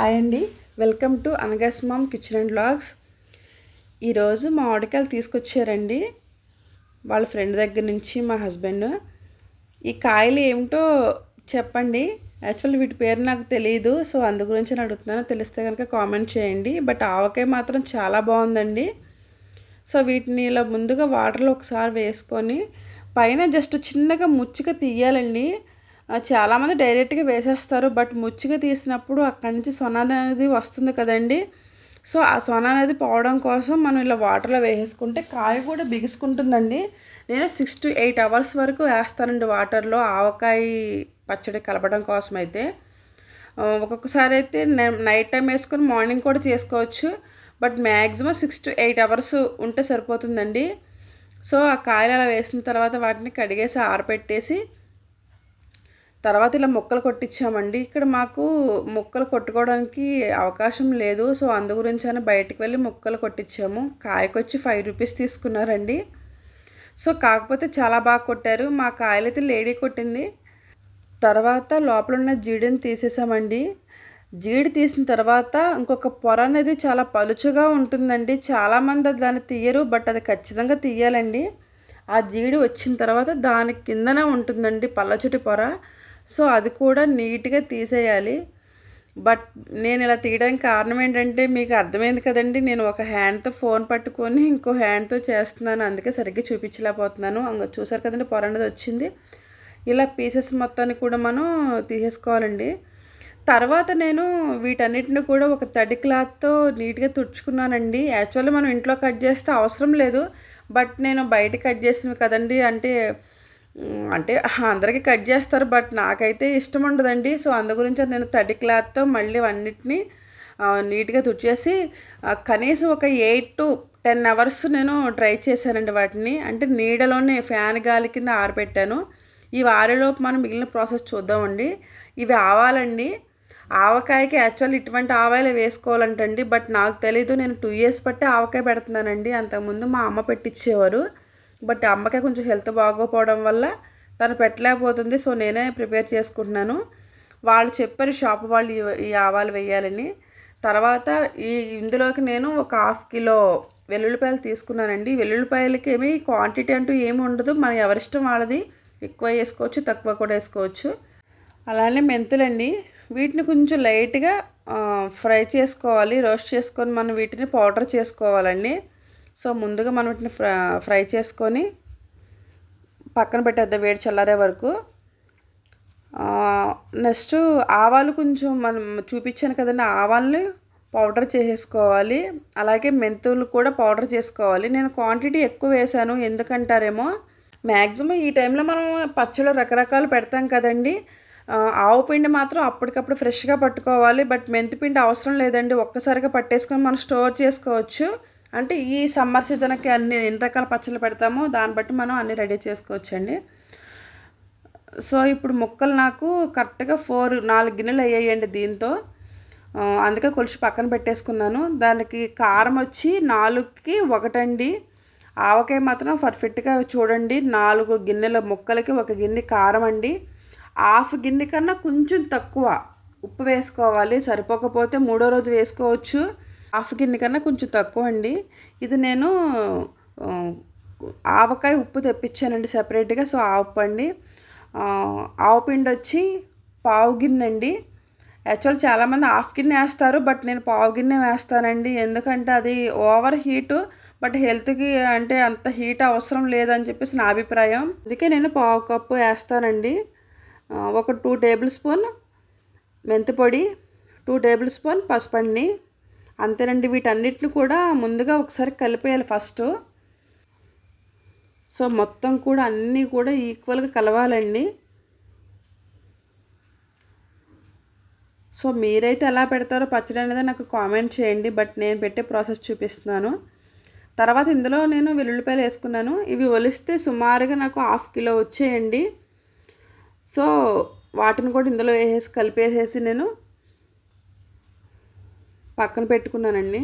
Hi అండి. Welcome to అనగస్ mom kitchen and blogs ఈరోజు మా మామిడికాయలు తీసుకొచ్చారండి. వాళ్ళ ఫ్రెండ్ దగ్గర నుంచి మా హస్బెండ్. ఈ కాయలు ఏమిటో చెప్పండి. యాక్చువల్ వీటి పేరు నాకు తెలియదు సో అందు గురించి నేను అడుగుతున్నాను తెలిస్తే కనుక కామెంట్ చేయండి. బట్ ఆవకాయ మాత్రం చాలా బాగుందండి. సో వీటిని ఇలా ముందుగా వాటర్లో ఒకసారి వేసుకొని పైన జస్ట్ చిన్నగా ముచ్చుగా తీయాలండి. చాలామంది డైరెక్ట్గా వేసేస్తారు. బట్ ముచ్చుగా తీసినప్పుడు అక్కడి నుంచి సొన అనేది వస్తుంది కదండి. సో ఆ సొన అనేది పోవడం కోసం మనం ఇలా వాటర్లో వేసేసుకుంటే కాయ కూడా బిగుసుకుంటుందండి. నేను సిక్స్ టు ఎయిట్ అవర్స్ వరకు వేస్తానండి వాటర్లో ఆవకాయ పచ్చడి కలపడం కోసం అయితే ఒక్కొక్కసారి అయితే నైట్ టైం వేసుకొని మార్నింగ్ కూడా చేసుకోవచ్చు. But maximum six to eight hours ఉంటే సరిపోతుందండి. సో ఆ కాయలు అలా వేసిన తర్వాత వాటిని కడిగేసి ఆరపెట్టేసి తర్వాత ఇలా మొక్కలు కొట్టించామండి. ఇక్కడ మాకు మొక్కలు కొట్టుకోవడానికి అవకాశం లేదు. సో అందు గురించి అని వెళ్ళి మొక్కలు కొట్టించాము. కాయకొచ్చి ఫైవ్ రూపీస్ తీసుకున్నారండి. సో కాకపోతే చాలా బాగా కొట్టారు. మా కాయలైతే లేడీ కొట్టింది. తర్వాత లోపల ఉన్న జీడిని తీసేసామండి. జీడి తీసిన తర్వాత ఇంకొక పొర అనేది చాలా పలుచుగా ఉంటుందండి. చాలామంది దాన్ని తీయరు బట్ అది ఖచ్చితంగా తీయాలండి. ఆ జీడి వచ్చిన తర్వాత దాని కిందనే ఉంటుందండి పల్లచుటి పొర. సో అది కూడా నీట్గా తీసేయాలి. బట్ నేను ఇలా తీయడానికి కారణం ఏంటంటే మీకు అర్థమైంది కదండి. నేను ఒక హ్యాండ్తో ఫోన్ పట్టుకొని ఇంకో హ్యాండ్తో చేస్తున్నాను. అందుకే సరిగ్గా చూపించలేకపోతున్నాను. చూసారు కదండి పొర అనేది వచ్చింది. ఇలా పీసెస్ మొత్తాన్ని కూడా మనం తీసేసుకోవాలండి. తర్వాత నేను వీటన్నిటిని కూడా ఒక తడి క్లాత్తో నీట్గా తుడుచుకున్నానండి. యాక్చువల్లీ మనం ఇంట్లో కట్ చేస్తే అవసరం లేదు. బట్ నేను బయట కట్ చేసినవి కదండి అంటే అంటే అందరికీ కట్ చేస్తారు బట్ నాకైతే ఇష్టం ఉండదండి. సో అందు గురించి నేను తడి క్లాత్తో మళ్ళీ అన్నిటినీ నీట్గా తుడిచేసి కనీసం ఒక ఎయిట్ టు టెన్ అవర్స్ నేను ట్రై చేశానండి వాటిని. అంటే నీడలోనే ఫ్యాన్ గాలి కింద ఆరబెట్టాను ఈ వారిలోపు మనం మిగిలిన ప్రాసెస్ చూద్దామండి. ఇవి ఆవాలండి. ఆవకాయకి యాక్చువల్ ఇటువంటి ఆవాయలు వేసుకోవాలంటండి. బట్ నాకు తెలీదు నేను టూ ఇయర్స్ పట్టి ఆవకాయ పెడుతున్నానండి. అంతకుముందు మా అమ్మ పెట్టించేవారు బట్ అమ్మకే కొంచెం హెల్త్ బాగోపోవడం వల్ల తను పెట్టలేకపోతుంది. సో నేనే ప్రిపేర్ చేసుకుంటున్నాను. వాళ్ళు చెప్పారు షాప్ వాళ్ళు ఈ ఆవాలు వేయాలని తర్వాత ఈ ఇందులోకి నేను ఒక హాఫ్ కిలో వెల్లుల్లిపాయలు తీసుకున్నానండి. వెల్లుల్లిపాయలకి ఏమి క్వాంటిటీ అంటూ ఏమి ఉండదు. మన ఎవరిష్టం వాళ్ళది ఎక్కువ వేసుకోవచ్చు తక్కువ కూడా వేసుకోవచ్చు. అలానే మెంతులండి. వీటిని కొంచెం లైట్గా ఫ్రై చేసుకోవాలి. రోస్ట్ చేసుకొని మనం వీటిని పౌడర్ చేసుకోవాలండి. సో ముందుగా మనం వీటిని ఫ్రై చేసుకొని పక్కన పెట్టేద్దాం వేడి చల్లారే వరకు. నెక్స్ట్ ఆవాలు కొంచెం మనం చూపించాను కదండి ఆవాలని పౌడర్ చేసేసుకోవాలి. అలాగే మెంతులు కూడా పౌడర్ చేసుకోవాలి. నేను క్వాంటిటీ ఎక్కువ వేసాను ఎందుకంటారేమో మ్యాక్సిమం ఈ టైంలో మనం పచ్చళ్ళు రకరకాలు పెడతాం కదండి. ఆవు పిండి మాత్రం అప్పటికప్పుడు ఫ్రెష్గా పట్టుకోవాలి. బట్ మెంతి పిండి అవసరం లేదండి ఒక్కసారిగా పట్టేసుకొని మనం స్టోర్ చేసుకోవచ్చు. అంటే ఈ సమ్మర్ సీజన్కి అన్ని ఎన్ని రకాల పచ్చళ్ళు పెడతామో దాన్ని బట్టి మనం అన్నీ రెడీ చేసుకోవచ్చండి. సో ఇప్పుడు ముక్కలు నాకు కరెక్ట్గా ఫోర్ నాలుగు గిన్నెలు అయ్యాయండి దీంతో. అందుకే కొలిచి పక్కన పెట్టేసుకున్నాను. దానికి కారం వచ్చి నాలుగుకి ఒకటండి. ఆవకాయ మాత్రం పర్ఫెక్ట్గా చూడండి. నాలుగు గిన్నెల ముక్కలకి ఒక గిన్నె కారం అండి. హాఫ్ గిన్నె కన్నా కొంచెం తక్కువ ఉప్పు వేసుకోవాలి. సరిపోకపోతే మూడో రోజు వేసుకోవచ్చు. హాఫ్ గిన్నె కన్నా కొంచెం తక్కువ అండి. ఇది నేను ఆవకాయ ఉప్పు తెప్పించానండి సెపరేట్గా. సో ఆవు అండి. ఆవు పిండి వచ్చి పావు గిన్నె అండి. యాక్చువల్ చాలామంది హాఫ్ గిన్నె వేస్తారు బట్ నేను పావు గిన్నె వేస్తానండి. ఎందుకంటే అది ఓవర్ హీటు బట్ హెల్త్కి అంటే అంత హీట్ అవసరం లేదని చెప్పేసి నా అభిప్రాయం. అందుకే నేను పావు కప్పు వేస్తానండి. ఒక టూ టేబుల్ స్పూన్ మెంతిపొడి టూ టేబుల్ స్పూన్ పసుపండి అంతేనండి వీటన్నిటిని కూడా ముందుగా ఒకసారి కలిపేయాలి ఫస్ట్. సో మొత్తం కూడా అన్నీ కూడా ఈక్వల్గా కలవాలండి. సో మీరైతే ఎలా పెడతారో పచ్చడి అనేది నాకు కామెంట్ చేయండి బట్ నేను పెట్టే ప్రాసెస్ చూపిస్తున్నాను. తర్వాత ఇందులో నేను వెల్లుల్లిపాయలు వేసుకున్నాను. ఇవి ఒలిస్తే సుమారుగా నాకు హాఫ్ కిలో వచ్చేయండి. సో వాటిని కూడా ఇందులో వేసేసి కలిపేసేసి నేను పక్కన పెట్టుకున్నానండి.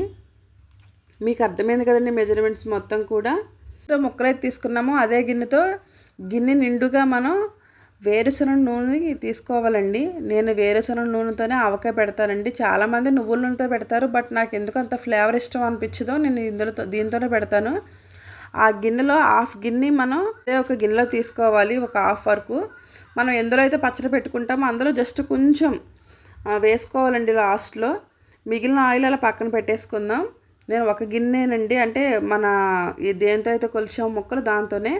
మీకు అర్థమైంది కదండి మెజర్మెంట్స్ మొత్తం కూడా. ముక్కలు అయితే తీసుకున్నాము అదే గిన్నెతో గిన్నె నిండుగా మనం వేరుశనగ నూనె తీసుకోవాలండి. నేను వేరుశనగ నూనెతోనే ఆవకాయ పెడతానండి. చాలామంది నువ్వుల నూనెతో పెడతారు బట్ నాకు ఎందుకు అంత ఫ్లేవర్ ఇష్టం అనిపించదో నేను ఇందులో దీంతోనే పెడతాను. ఆ గిన్నెలో హాఫ్ గిన్నె మనం ఒక గిన్నెలో తీసుకోవాలి ఒక హాఫ్ వరకు. మనం ఎందులో అయితే పచ్చడి పెట్టుకుంటామో అందులో జస్ట్ కొంచెం వేసుకోవాలండి లాస్ట్లో మిగిలిన ఆయిల్ అలా పక్కన పెట్టేసుకుందాం. నేను ఒక గిన్నెనండి అంటే మన దేంతో అయితే కొలిచాం ముక్కలు దాంతోనే.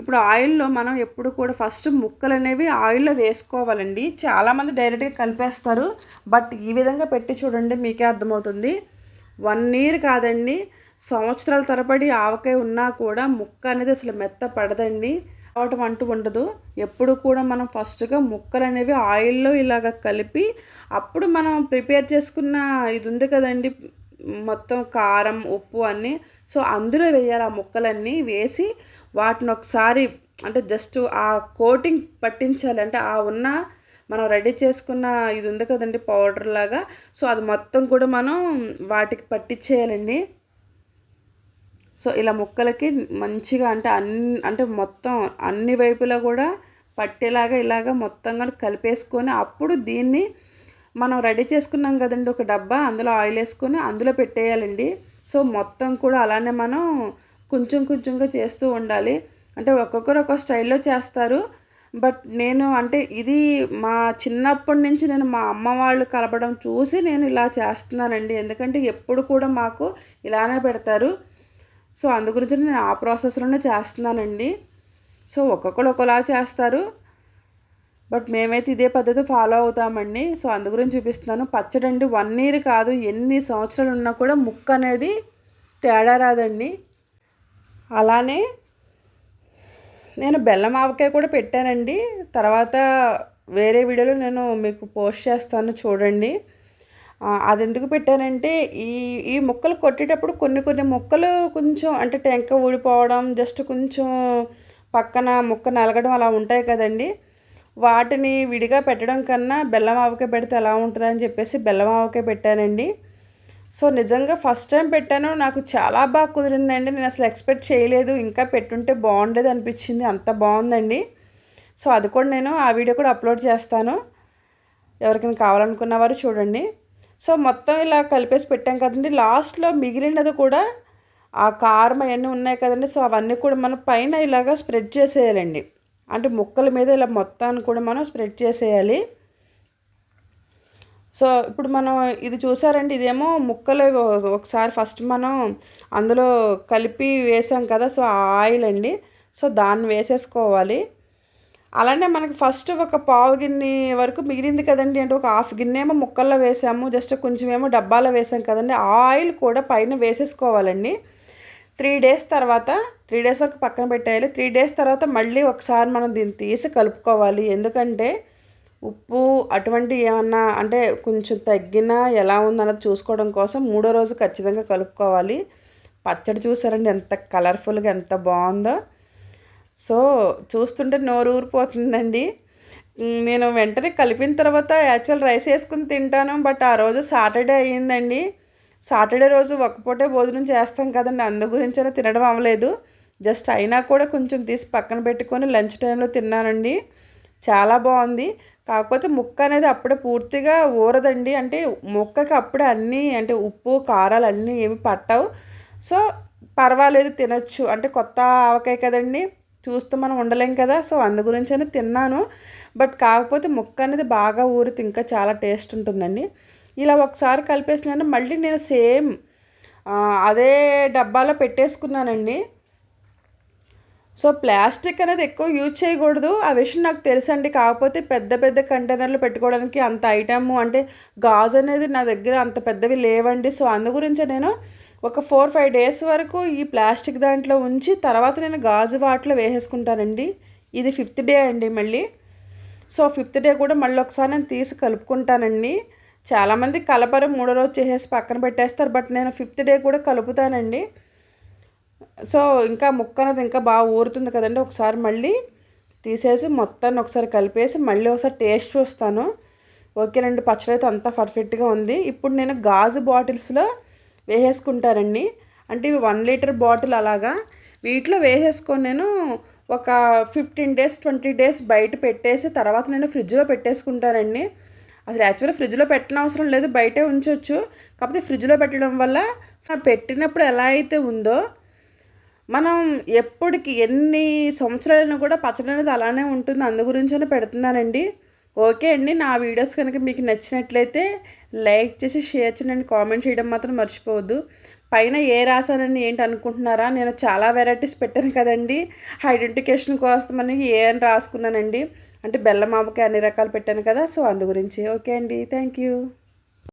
ఇప్పుడు ఆయిల్లో మనం ఎప్పుడు కూడా ఫస్ట్ ముక్కలు అనేవి ఆయిల్లో వేసుకోవాలండి. చాలామంది డైరెక్ట్గా కలిపేస్తారు బట్ ఈ విధంగా పెట్టి చూడండి మీకే అర్థమవుతుంది. వన్ ఇయర్ కాదండి సంవత్సరాల తరబడి ఆవకాయ ఉన్నా కూడా ముక్క అనేది అసలు మెత్త పడదండి. అవటం అంటూ ఉండదు. ఎప్పుడు కూడా మనం ఫస్ట్గా ముక్కలు అనేవి ఆయిల్లో ఇలాగ కలిపి అప్పుడు మనం ప్రిపేర్ చేసుకున్న ఇది ఉంది కదండి మొత్తం కారం ఉప్పు అన్నీ. సో అందులో వేయాలి ఆ ముక్కలన్నీ వేసి వాటిని ఒకసారి అంటే జస్ట్ ఆ కోటింగ్ పట్టించాలి. అంటే ఆ ఉన్న మనం రెడీ చేసుకున్న ఇది ఉంది కదండి పౌడర్ లాగా. సో అది మొత్తం కూడా మనం వాటికి పట్టించేయాలండి. సో ఇలా ముక్కలకి మంచిగా అంటే అన్ని అంటే మొత్తం అన్ని వైపులా కూడా పట్టేలాగా ఇలాగా మొత్తంగా కలిపేసుకొని అప్పుడు దీన్ని మనం రెడీ చేసుకున్నాం కదండి ఒక డబ్బా అందులో ఆయిల్ వేసుకొని అందులో పెట్టేయాలండి. సో మొత్తం కూడా అలానే మనం కొంచెం కొంచెంగా చేస్తూ ఉండాలి. అంటే ఒక్కొక్కరు ఒక స్టైల్లో చేస్తారు. బట్ నేను అంటే ఇది మా చిన్నప్పటి నుంచి నేను మా అమ్మ వాళ్ళు కలపడం చూసి నేను ఇలా చేస్తున్నానండి. ఎందుకంటే ఎప్పుడు కూడా మాకు ఇలానే పెడతారు. సో అందు గురించి నేను ఆ ప్రాసెస్లోనే చేస్తున్నానండి. సో ఒక్కొక్కరు ఒకలా చేస్తారు. బట్ మేమైతే ఇదే పద్ధతి ఫాలో అవుతామండి. సో అందు గురించి చూపిస్తున్నాను. పచ్చడి అండి వన్ ఇయర్ కాదు ఎన్ని సంవత్సరాలు ఉన్నా కూడా ముక్క అనేది తేడా రాదండి. అలానే నేను బెల్లం ఆవకాయ కూడా పెట్టానండి. తర్వాత వేరే వీడియోలో నేను మీకు పోస్ట్ చేస్తాను చూడండి. అది ఎందుకు పెట్టానంటే ఈ ఈ ముక్కలు కొట్టేటప్పుడు కొన్ని కొన్ని ముక్కలు కొంచెం అంటే టెంక ఊడిపోవడం జస్ట్ కొంచెం పక్కన ముక్క నలగడం అలా ఉంటాయి కదండి. వాటిని విడిగా పెట్టడం కన్నా బెల్లం ఆవకే పెడితే ఎలా ఉంటుందని చెప్పేసి బెల్లం ఆవకే పెట్టానండి. సో నిజంగా ఫస్ట్ టైం పెట్టాను. నాకు చాలా బాగా కుదిరిందండి. నేను అసలు ఎక్స్పెక్ట్ చేయలేదు. ఇంకా పెట్టుంటే బాగుండేది అనిపించింది. అంత బాగుందండి. సో అది కూడా నేను ఆ వీడియో కూడా అప్లోడ్ చేస్తాను. ఎవరికైనా కావాలనుకున్న వారు చూడండి. సో మొత్తం ఇలా కలిపేసి పెట్టాం కదండి. లాస్ట్లో మిగిలినది కూడా ఆ కారం అవన్నీ ఉన్నాయి కదండి. సో అవన్నీ కూడా మనం పైన ఇలాగా స్ప్రెడ్ చేసేయాలండి. అంటే ముక్కల మీద ఇలా మొత్తాన్ని కూడా మనం స్ప్రెడ్ చేసేయాలి. సో ఇప్పుడు మనం ఇది చూసారండి. ఇదేమో ముక్కలు ఒకసారి ఫస్ట్ మనం అందులో కలిపి వేసాం కదా. సో ఆ ఆయిల్ అండి. సో దాన్ని వేసేసుకోవాలి. అలానే మనకి ఫస్ట్ ఒక పావు గిన్నె వరకు మిగిలింది కదండి. అంటే ఒక హాఫ్ గిన్నె ఏమో ముక్కల్లో వేసాము. జస్ట్ కొంచెం ఏమో డబ్బాలో వేసాం కదండి. ఆయిల్ కూడా పైన వేసేసుకోవాలండి. త్రీ డేస్ తర్వాత త్రీ డేస్ వరకు పక్కన పెట్టేయాలి. త్రీ డేస్ తర్వాత మళ్ళీ ఒకసారి మనం దీన్ని తీసి కలుపుకోవాలి. ఎందుకంటే ఉప్పు అటువంటి ఏమన్నా అంటే కొంచెం తగ్గినా ఎలా ఉందన్నది చూసుకోవడం కోసం మూడో రోజు ఖచ్చితంగా కలుపుకోవాలి. పచ్చడి చూసారండి ఎంత కలర్ఫుల్గా ఎంత బాగుందో. సో చూస్తుంటే నోరు ఊరిపోతుందండి. నేను వెంటనే కలిపిన తర్వాత యాక్చువల్ రైస్ వేసుకుని తింటాను బట్ ఆ రోజు సాటర్డే అయ్యిందండి. సాటర్డే రోజు ఒక్కపూటే భోజనం చేస్తాం కదండి అందు గురించైనా తినడం అవ్వలేదు. జస్ట్ అయినా కూడా కొంచెం తీసి పక్కన పెట్టుకొని లంచ్ టైంలో తిన్నానండి. చాలా బాగుంది. కాకపోతే ముక్క అనేది అప్పుడే పూర్తిగా ఊరదండి. అంటే ముక్కకి అప్పుడే అన్నీ అంటే ఉప్పు కారాలు అన్నీ ఏమి పట్టవు. సో పర్వాలేదు తినొచ్చు. అంటే కొత్త ఆవకాయ కదండి. చూస్తూ మనం ఉండలేం కదా. సో అందు గురించి అని తిన్నాను. బట్ కాకపోతే ముక్క అనేది బాగా ఊరితే ఇంకా చాలా టేస్ట్ ఉంటుందండి. ఇలా ఒకసారి కలిపేసినాను. మళ్ళీ నేను సేమ్ అదే డబ్బాలో పెట్టేసుకున్నానండి. సో ప్లాస్టిక్ అనేది ఎక్కువ యూజ్ చేయకూడదు. ఆ విషయం నాకు తెలుసండి. కాకపోతే పెద్ద పెద్ద కంటైనర్లు పెట్టుకోవడానికి అంత ఐటమ్ అంటే గాజు అనేది నా దగ్గర అంత పెద్దవి లేవండి. సో అందు గురించి నేను ఒక ఫోర్ ఫైవ్ డేస్ వరకు ఈ ప్లాస్టిక్ దాంట్లో ఉంచి తర్వాత నేను గాజు వాటిలో వేసేసుకుంటానండి. ఇది ఫిఫ్త్ డే అండి మళ్ళీ. సో ఫిఫ్త్ డే కూడా మళ్ళీ ఒకసారి నేను తీసి కలుపుకుంటానండి. చాలామంది కలపరు మూడో రోజు చేసేసి పక్కన పెట్టేస్తారు బట్ నేను ఫిఫ్త్ డే కూడా కలుపుతానండి. సో ఇంకా ముక్క అనేది ఇంకా బాగా ఊరుతుంది కదండి ఒకసారి మళ్ళీ. తీసేసి మొత్తాన్ని ఒకసారి కలిపేసి మళ్ళీ ఒకసారి టేస్ట్ చూస్తాను. ఓకేనండి పచ్చడి అయితే అంతా పర్ఫెక్ట్గా ఉంది. ఇప్పుడు నేను గాజు బాటిల్స్లో వేసేసుకుంటారండి. అంటే ఇవి వన్ లీటర్ బాటిల్ అలాగా. వీటిలో వేసేసుకొని నేను ఒక ఫిఫ్టీన్ డేస్ ట్వంటీ డేస్ బయట పెట్టేసి తర్వాత నేను ఫ్రిడ్జ్లో పెట్టేసుకుంటానండి. అసలు యాక్చువల్గా ఫ్రిడ్జ్లో పెట్టిన అవసరం లేదు బయటే ఉంచవచ్చు కాకపోతే ఫ్రిడ్జ్లో పెట్టడం వల్ల పెట్టినప్పుడు ఎలా అయితే ఉందో మనం ఎప్పటికి ఎన్ని సంవత్సరాలైనా కూడా పచ్చడి అనేది అలానే ఉంటుంది. అందు గురించనే పెడుతున్నానండి. ఓకే అండి నా వీడియోస్ కనుక మీకు నచ్చినట్లయితే లైక్ చేసి షేర్ చేయండి కామెంట్ చేయడం మాత్రం మర్చిపోవద్దు. పైన ఏ రాశానని ఏంటి అనుకుంటున్నారా? నేను చాలా వెరైటీస్ పెట్టాను కదండి. ఐడెంటిఫికేషన్ కోసం అని ఏ అని రాసుకున్నానండి. అంటే బెల్లం ఆవకాయ అన్ని రకాలు పెట్టాను కదా సో అందు గురించి. ఓకే అండి థ్యాంక్ యూ.